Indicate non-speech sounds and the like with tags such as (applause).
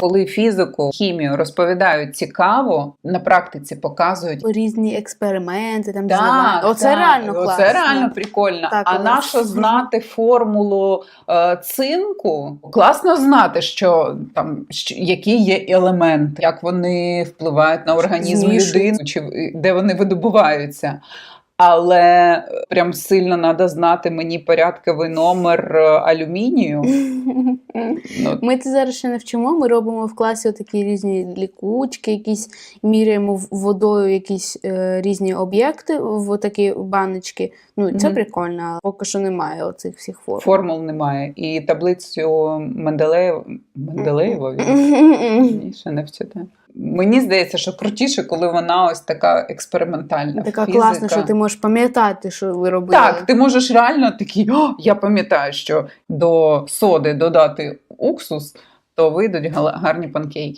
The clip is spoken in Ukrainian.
Коли фізику, хімію розповідають цікаво, на практиці показують. Різні експерименти там Так. Оце так, реально класно. Оце реально прикольно. Так, а нащо (laughs) знати формулу е, цинку? Класно знати, що там що, які є елементи, як вони впливають на організм людини, чи де вони видобуваються. Але прям сильно треба знати мені порядковий номер е, алюмінію. (laughs) Ну, Ми це зараз ще не вчимо. Ми робимо в класі такі різні лікучки, якісь міряємо в- водою якісь е, різні об'єкти в такі баночки. Ну це прикольно, але поки що немає оцих всіх форм. формул немає. І таблицю Менделеєва, Менделеєвої (laughs) Ні, ще не вчите. Мені здається, що крутіше, коли вона ось така експериментальна. Така фізика. класна, що ти можеш пам'ятати, що ви робили. Так, ти можеш реально такий, О, я пам'ятаю, що до соди додати уксус, то вийдуть гарні панкейки.